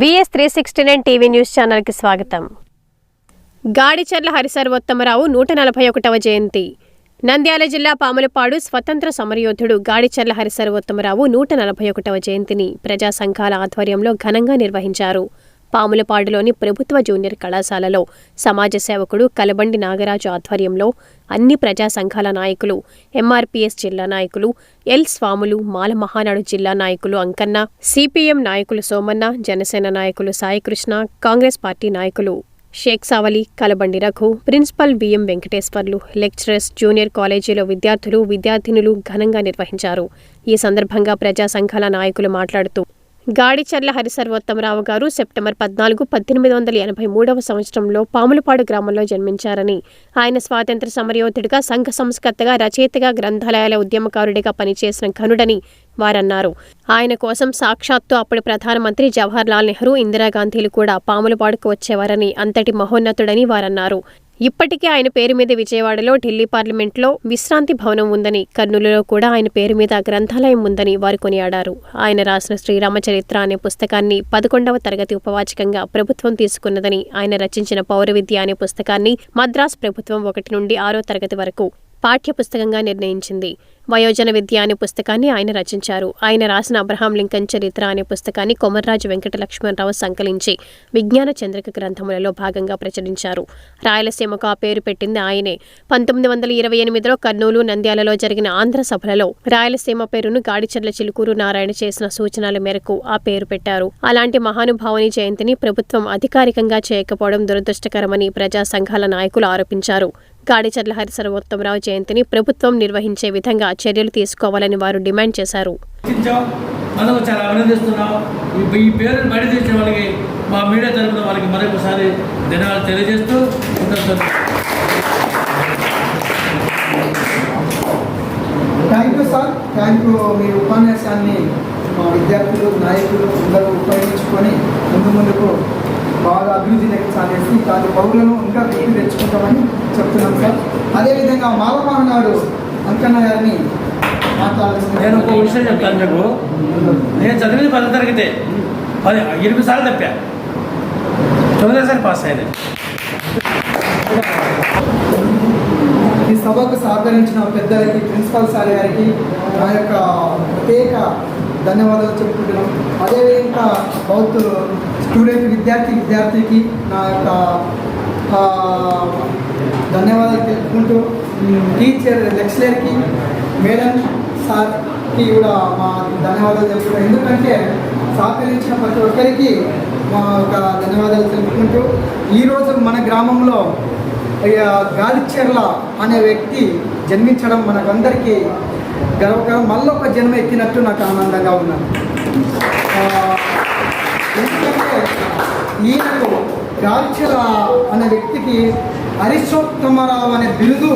VS three sixty nine TV news ఛానల్కి స్వాగతం. గాడిచర్ల హరిసర్వోత్తమరావు నూట నలభై ఒకటవ జయంతి. నంద్యాల జిల్లా పాములపాడు స్వతంత్ర సమరయోధుడు గాడిచర్ల హరిసర్వోత్తమరావు నూట నలభై ఒకటవ జయంతిని ప్రజా సంఘాల ఆధ్వర్యంలో ఘనంగా నిర్వహించారు. పాములపాడులోని ప్రభుత్వ జూనియర్ కళాశాలలో సమాజ సేవకుడు కలబండి నాగరాజు ఆధ్వర్యంలో అన్ని ప్రజా సంఘాల నాయకులు ఎంఆర్పీఎస్ జిల్లా నాయకులు ఎల్ స్వాములు మాల మహానాడు జిల్లా నాయకులు అంకన్న సిపిఎం నాయకులు సోమన్న జనసేన నాయకులు సాయికృష్ణ కాంగ్రెస్ పార్టీ నాయకులు Shaik Savali Kalabandi Raghu principal BM Venkateswarlu lecturers junior కాలేజీలో విద్యార్థులు విద్యార్థినులు ఘనంగా నిర్వహించారు. ఈ సందర్భంగా ప్రజా సంఘాల నాయకులు మాట్లాడుతూ గాడిచర్ల హరిసర్వోత్తమరావు గారు సెప్టెంబర్ పద్నాలుగు పద్దెనిమిది వందల ఎనభై మూడవ సంవత్సరంలో పాములపాడు గ్రామంలో జన్మించారని. ఆయన స్వాతంత్ర సమరయోధుడిగా సంఘ సంస్కర్తగా రచయితగా గ్రంథాలయాల ఉద్యమకారుడిగా పనిచేసిన ఘనుడని వారన్నారు. ఆయన కోసం సాక్షాత్తు అప్పటి ప్రధానమంత్రి జవహర్లాల్ నెహ్రూ ఇందిరాగాంధీలు కూడా పాములపాడుకు వచ్చేవారని అంతటి మహోన్నతుడని వారన్నారు. ఇప్పటికే ఆయన పేరు మీద విజయవాడలో ఢిల్లీ పార్లమెంట్లో విశ్రాంతి భవనం ఉందని కర్నూలులో కూడా ఆయన పేరు మీద గ్రంథాలయం ఉందని వారు కొనియాడారు. ఆయన రాసిన శ్రీరామచరిత్ర అనే పుస్తకాన్ని పదకొండవ తరగతి ఉపవాచకంగా ప్రభుత్వం తీసుకున్నదని ఆయన రచించిన పౌర విద్య అనే పుస్తకాన్ని మద్రాస్ ప్రభుత్వం ఒకటి నుండి ఆరో తరగతి వరకు పాఠ్య పుస్తకంగా నిర్ణయించింది. వయోజన విద్య అనే పుస్తకాన్ని ఆయన రచించారు. ఆయన రాసిన అబ్రహాం లింకన్ చరిత్ర అనే పుస్తకాన్ని కొమర్రాజు వెంకట లక్ష్మణరావు సంకలించి విజ్ఞాన చంద్రిక గ్రంథములలో భాగంగా ప్రచురించారు. రాయలసీమకు ఆ పేరు పెట్టింది ఆయనే. పంతొమ్మిది వందల ఇరవై ఎనిమిదిలో కర్నూలు నంద్యాలలో జరిగిన ఆంధ్ర సభలలో రాయలసీమ పేరును గాడిచర్ల చిలుకూరు నారాయణ చేసిన సూచనల మేరకు ఆ పేరు పెట్టారు. అలాంటి మహానుభావుని జయంతిని ప్రభుత్వం అధికారికంగా చేయకపోవడం దురదృష్టకరమని ప్రజా సంఘాల నాయకులు ఆరోపించారు. గాడిచర్ల హరిసర్వోత్తమరావు జయంతిని ప్రభుత్వం నిర్వహించే విధంగా చర్యలు తీసుకోవాలని వారు డిమాండ్ చేశారు. రక్షించాం అందుకు చాలా అభినందిస్తున్నాం ఈ- ఈ పేరుని బయట తీసిన వాళ్ళకి మా మీడియా తరపున వాళ్ళకి మరొకసారి ధన్యవాదాలు తెలియజేస్తూ ఉంటాను thank you sir thank you మీ ఉపన్యాసాన్ని మా విద్యార్థులు నాయకులు అందరూ ఉపయోగించుకొని ముందు ముందుకు బాగా అభివృద్ధిలోకి సాగేసి దాని పౌరులను ఇంకా గుర్తు తెచ్చుకుంటామని చెప్తున్నాం సార్. అదేవిధంగా మాలపాన నాడు అంకన్న గారిని నేను ఒక విషయం చెప్తాను మీకు. నేను చదివింది పదో తరగతి. పది ఎనిమిది సార్లు తప్పా తొమ్మిదోసారి పాస్ అయ్యాను. ఈ సభకు సహకరించిన పెద్దలకి ప్రిన్సిపల్ సార్ గారికి నా యొక్క ప్రత్యేక ధన్యవాదాలు చెప్పుకుంటున్నాం. అదేవిధంగా బౌత్ స్టూడెంట్ విద్యార్థి విద్యార్థికి నా యొక్క ధన్యవాదాలు తెలుపుకుంటూ టీచర్ లెక్చరర్కి మేడం సార్కి కూడా మా ధన్యవాదాలు తెలుపుకుంటాం ఎందుకంటే సహకరించిన ప్రతి ఒక్కరికి మా యొక్క ధన్యవాదాలు తెలుపుకుంటూ ఈరోజు మన గ్రామంలో ఇక గాలిచెర్ల అనే వ్యక్తి జన్మించడం మనకందరికీ గర్వకరం. మళ్ళొక జన్మ ఎత్తినట్టు నాకు ఆనందంగా ఉన్నాను ఎందుకంటే ఈయనకు గాలిచెల అనే వ్యక్తికి హరిశోత్తమరావు అనే బిరుదు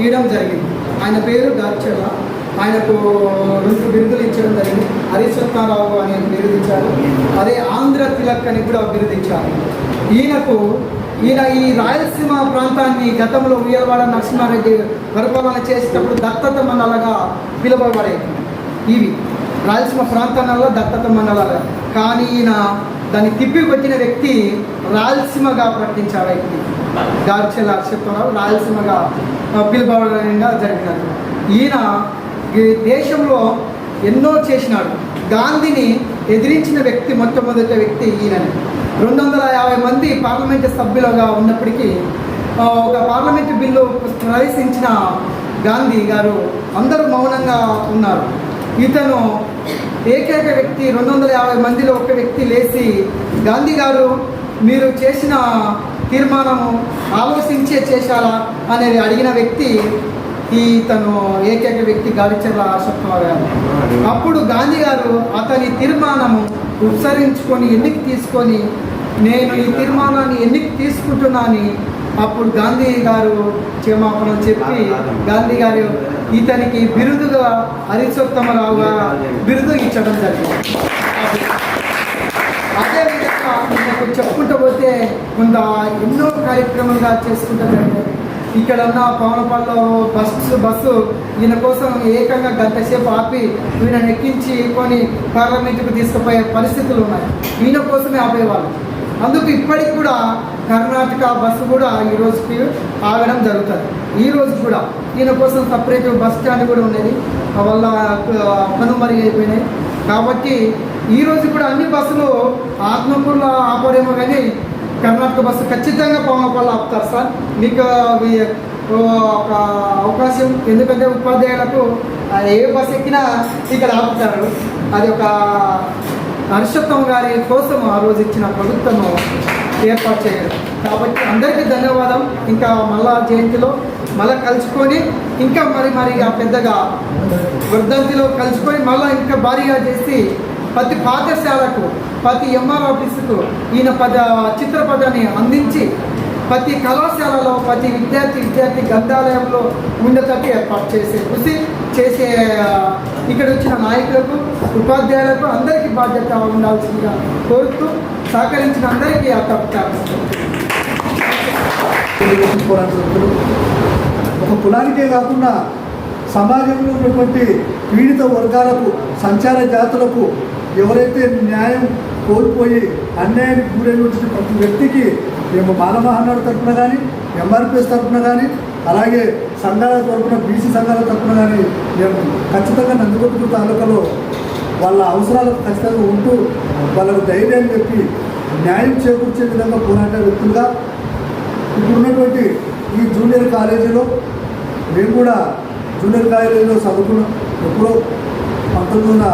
ఇవ్వడం జరిగింది. ఆయన పేరు గాలిచెల ఆయనకు రెండు బిరుదులు ఇచ్చడం జరిగింది. హరిశోత్తమరావు అని బిరుదు ఇచ్చారు. అదే ఆంధ్ర తిలక్ అని కూడా బిరుదు ఇచ్చారు. ఈయనకు ఈయన ఈ రాయలసీమ ప్రాంతాన్ని గతంలో ఉయ్యలవాడ నరసింహారెడ్డి పరిపాలన చేసేటప్పుడు దత్తత మండలగా పిలువబడేది ఇవి. రాయలసీమ ప్రాంతాలలో దత్తత మండలాలు. కానీ ఈయన దాన్ని తిప్పికొట్టిన వ్యక్తి రాయలసీమగా ప్రకటించాడు వ్యక్తి. గార్చెల అక్షత్వరావు రాయలసీమగా పిలుపడంగా జరిగినారు జరిగినది ఈయన ఈ దేశంలో ఎన్నో చేసినాడు. గాంధీని ఎదిరించిన వ్యక్తి మొట్టమొదటి వ్యక్తి ఈయనని. రెండు వందల యాభై మంది పార్లమెంటు సభ్యులుగా ఉన్నప్పటికీ ఒక పార్లమెంటు బిల్లు ప్రవేశించిన గాంధీ గారు అందరూ మౌనంగా ఉన్నారు. ఇతను ఏకైక వ్యక్తి రెండు వందల యాభై మందిలో ఒక వ్యక్తి లేచి గాంధీ గారు మీరు చేసిన తీర్మానము ఆలోచించే చేశారా? అనేది అడిగిన వ్యక్తి ఈ తను ఏకైక వ్యక్తి గాలిచెర్ల అశోక్రావు గారు అప్పుడు గాంధీ గారు అతని తీర్మానము ఉపసరించుకొని ఎన్నిక తీసుకొని నేను ఈ తీర్మానాన్ని ఎన్నిక తీసుకుంటున్నాని అప్పుడు గాంధీ గారు క్షమాపణ చెప్పి గాంధీ గారు. ఇతనికి బిరుదుగా హరిశోత్తమరావుగా బిరుదు ఇచ్చడం జరిగింది. అదేవిధంగా మనకు చెప్పుకుంటూ పోతే కొంత ఎన్నో కార్యక్రమాలుగా చేసుకుంటూ ఇక్కడ ఉన్న పవనపల్లిలో బస్సు బస్సు ఈయన కోసం ఏకంగా గంట సేపు ఆపి ఈయన ఎక్కించి కొని పార్లమెంటుకు తీసుకుపోయే పరిస్థితులు ఉన్నాయి. ఈయన కోసమే ఆపేవాళ్ళు. అందుకు ఇప్పటికి కూడా కర్ణాటక బస్సు కూడా ఈ రోజుకి ఆగడం జరుగుతుంది. ఈ రోజు కూడా ఈయన కోసం సపరేట్ బస్ స్టాండ్ కూడా ఉండేది వల్ల అప్పనుమరి అయిపోయినాయి. కాబట్టి ఈ రోజు కూడా అన్ని బస్సులు ఆత్మకూరులో ఆపరేమో కానీ కర్ణాటక బస్సు ఖచ్చితంగా పవనపల్లి ఆపుతారు సార్. మీకు ఒక అవకాశం ఎందుకంటే ఉపాధ్యాయులకు ఏ బస్సు ఎక్కినా ఇక్కడ ఆపుతారు. అది ఒక హర్షత్వం గారి కోసం ఆ రోజు ఇచ్చిన ప్రభుత్వము ఏర్పాటు చేయడం కాబట్టి అందరికీ ధన్యవాదం. ఇంకా మళ్ళా జయంతిలో మళ్ళీ కలుసుకొని ఇంకా మరి మరి పెద్దగా వర్ధంతిలో కలుసుకొని మళ్ళీ ఇంకా భారీగా చేసి ప్రతి పాఠశాలకు ప్రతి ఎంఆర్ ఆఫీసుకు ఈయన పద చిత్రపటాన్ని అందించి ప్రతి కళాశాలలో ప్రతి విద్యార్థి విద్యార్థి గ్రంథాలయంలో ఉండేటట్టు ఏర్పాటు చేసే కృషి చేసే ఇక్కడ వచ్చిన నాయకులకు ఉపాధ్యాయులకు అందరికీ బాధ్యత ఉండాల్సిందిగా కోరుతూ సహకరించిన అందరికీ ఆ తప్పుతారు. ఒక కులానికే కాకుండా సమాజంలో ఉన్నటువంటి పీడిత వర్గాలకు సంచార జాతులకు ఎవరైతే న్యాయం కోల్పోయి అన్యాయానికి గురైనటువంటి ప్రతి వ్యక్తికి మేము మానవహనాడు తరఫున కానీ ఎంఆర్పిఎస్ తరఫున కానీ అలాగే సంఘాల తరఫున బీసీ సంఘాల తరఫున కానీ మేము ఖచ్చితంగా నందికొట్టు తాలూకాలో వాళ్ళ అవసరాలకు ఖచ్చితంగా ఉంటూ వాళ్ళకు ధైర్యాన్ని చెప్పి న్యాయం చేకూర్చే విధంగా పోరాడే వ్యక్తులుగా ఇప్పుడున్నటువంటి ఈ జూనియర్ కాలేజీలో మేము కూడా జూనియర్ కాలేజీలో చదువుకున్నాం. ఎప్పుడో పంతొమ్మిది వందల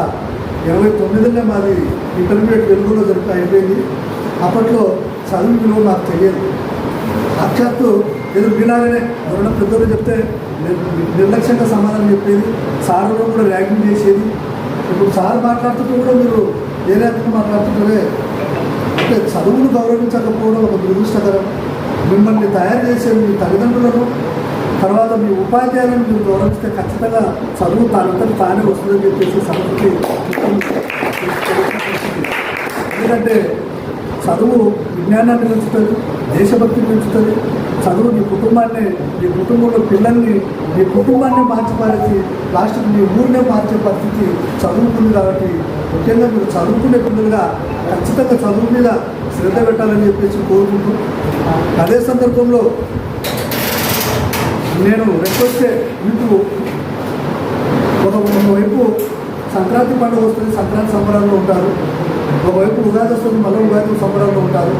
ఇరవై తొమ్మిదిలో మాది ఇంటర్మీడియట్ వెలుగులో జరుపు అయిపోయింది. అప్పట్లో చదువు విలువ నాకు తెలియదు. సాక్షాత్తు ఏదో మీలాగనే ఎవరైనా పెద్దలు చెప్తే నిర్లక్ష్యంగా సమాధానం చెప్పేది సార్లో కూడా ర్యాగింగ్ చేసేది. ఇప్పుడు సార్ మాట్లాడుతుంటే కూడా మీరు ఏ రకంగా మాట్లాడుతుంటారే అంటే చదువును గౌరవించకపోవడం ఒక దురదృష్టకరం. మిమ్మల్ని తయారు చేసే మీ తల్లిదండ్రులను తర్వాత మీ ఉపాధ్యాయులను మీరు గౌరవిస్తే ఖచ్చితంగా చదువు తనంతట తానే వస్తుందని చెప్పేసి సంస్కృతి ఎందుకంటే చదువు విజ్ఞానాన్ని పెంచుతుంది దేశభక్తిని పెంచుతుంది చదువు నీ కుటుంబాన్ని నీ కుటుంబంలో పిల్లల్ని నీ కుటుంబాన్ని మార్చిపారేసి లాస్ట్ నీ ఊరినే మార్చే పరిస్థితి చదువుకుంది కాబట్టి ముఖ్యంగా మీరు చదువుకునే పిల్లలుగా ఖచ్చితంగా చదువు మీద శ్రద్ధ పెట్టాలని చెప్పేసి కోరుకుంటూ అదే సందర్భంలో నేను రిక్వెస్ట్ మీకు ఒక ఒకవైపు సంక్రాంతి పండుగ వస్తుంది సంక్రాంతి సంబరాల్లో ఉంటారు. ఒకవైపు ఉగాది వస్తుంది మళ్ళీ ఉగాది సంబరాల్లో ఉంటారు.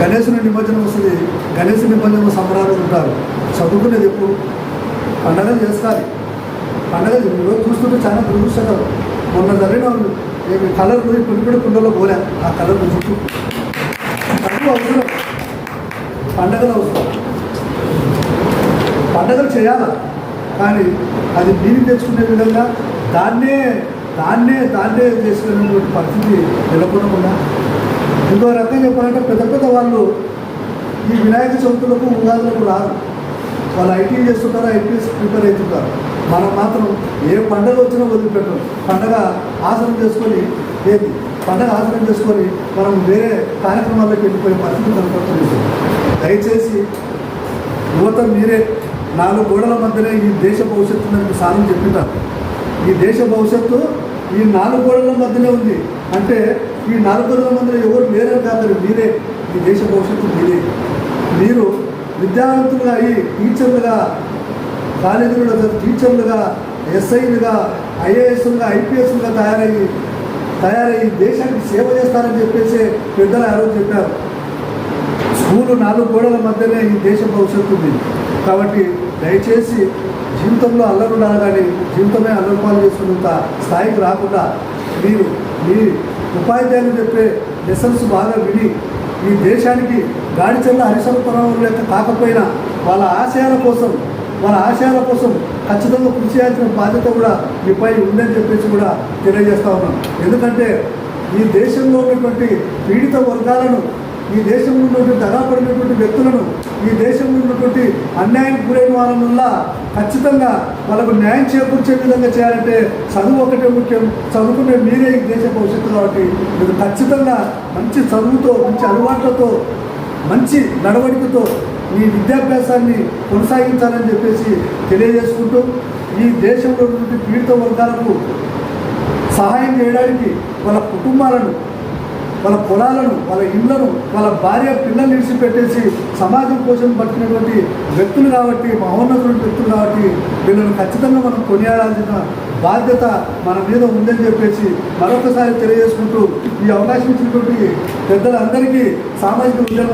గణేశుని నిమజ్జనం వస్తుంది. గణేశ నిమజ్జనం సంబరాలు ఉంటారు. చదువుకునేది ఎప్పుడు? పండగలు చేస్తారు. పండగ ఈరోజు చూస్తుంటే చాలా దురదృష్టకరం. మొన్న జరిగిన వాళ్ళు కలర్లు ఇప్పుడు కూడా కుండలో పోలే. ఆ కలర్ చూస్తూ చదువు అవసరం. పండగలు అవసరం. పండగలు చేయాలా? కానీ అది మీరు తెచ్చుకునే విధంగా దాన్నే దాన్నే దాన్నే చేసుకునేటువంటి పరిస్థితి నెలకొనకుండా ఇంకో రకంగా చెప్పాలంటే పెద్ద పెద్ద వాళ్ళు ఈ వినాయక చవితులకు ఉగాదులకు రారు. వాళ్ళు ఐటీ చేస్తుంటారు ఐపీఎస్ ప్రిపేర్ అవుతుంటారు. మనం మాత్రం ఏ పండగ వచ్చినా వదిలిపెట్టం పండగ ఆసనం చేసుకొని ఏది? పండగ ఆసనం చేసుకొని మనం వేరే కార్యక్రమాల్లోకి వెళ్ళిపోయే పరిస్థితి కనపడుతుంది. దయచేసి యువత మీరే నాలుగు గోడల మధ్యనే ఈ దేశ భవిష్యత్తు నాకు సాధన చెప్పింటారు ఈ దేశ భవిష్యత్తు ఈ నాలుగు గోడల మధ్యనే ఉంది. అంటే ఈ నాలుగు మంది ఎవరు లేరని కాదు మీరే ఈ దేశ భవిష్యత్తు మీరే. మీరు విద్యావంతులుగా అయ్యి టీచర్లుగా కాలేజీలో టీచర్లుగా ఎస్ఐలుగా ఐఏఎస్లుగా ఐపీఎస్లుగా తయారయ్యి తయారయ్యి దేశానికి సేవ చేస్తారని చెప్పేసి పెద్దలు ఆ రోజు చెప్పారు. స్కూలు నాలుగు గోడల మధ్యనే ఈ దేశ భవిష్యత్తు ఉంది. కాబట్టి దయచేసి జీవితంలో అల్లరుండాలి కానీ జీవితమే అల్లరిపాలు చేసుకున్నంత స్థాయికి రాకుండా మీరు మీ ఉపాధ్యాయులు చెప్పే లెసన్స్ బాగా విని ఈ దేశానికి గాడిచెల్ల హరిశంకరం లెక్క కాకపోయినా వాళ్ళ ఆశయాల కోసం వాళ్ళ ఆశయాల కోసం ఖచ్చితంగా కృషి చేయాల్సిన బాధ్యత కూడా మీపై ఉందని చెప్పేసి కూడా తెలియజేస్తా ఉన్నాను ఎందుకంటే ఈ దేశంలో ఉన్నటువంటి పీడిత వర్గాలను ఈ దేశంలో ఉన్నటువంటి దగాపడినటువంటి వ్యక్తులను ఈ దేశంలో ఉన్నటువంటి అన్యాయానికి గురైన వాళ్ళ వల్ల ఖచ్చితంగా వాళ్ళకు న్యాయం చేకూర్చే విధంగా చేయాలంటే చదువు ఒకటే ముఖ్యం. చదువుకునే మీరే ఈ దేశ భవిష్యత్తు కాబట్టి మీరు ఖచ్చితంగా మంచి చదువుతో మంచి అలవాట్లతో మంచి నడవడికతో మీ విద్యాభ్యాసాన్ని కొనసాగించాలని చెప్పేసి తెలియజేసుకుంటూ ఈ దేశంలో ఉన్నటువంటి పీడిత వర్గాలకు సహాయం చేయడానికి వాళ్ళ కుటుంబాలను వాళ్ళ పొలాలను వాళ్ళ ఇళ్ళను వాళ్ళ భార్య పిల్లల్ని విడిచిపెట్టేసి సమాజం కోసం పట్టినటువంటి వ్యక్తులు కాబట్టి మహోన్నతుల వ్యక్తులు కాబట్టి వీళ్ళను ఖచ్చితంగా మనం కొనియాడాల్సిన బాధ్యత మన మీద ఉందని చెప్పేసి మరొకసారి తెలియజేసుకుంటూ ఈ అవకాశం ఇచ్చినటువంటి పెద్దలందరికీ సామాజిక ఉద్యోగ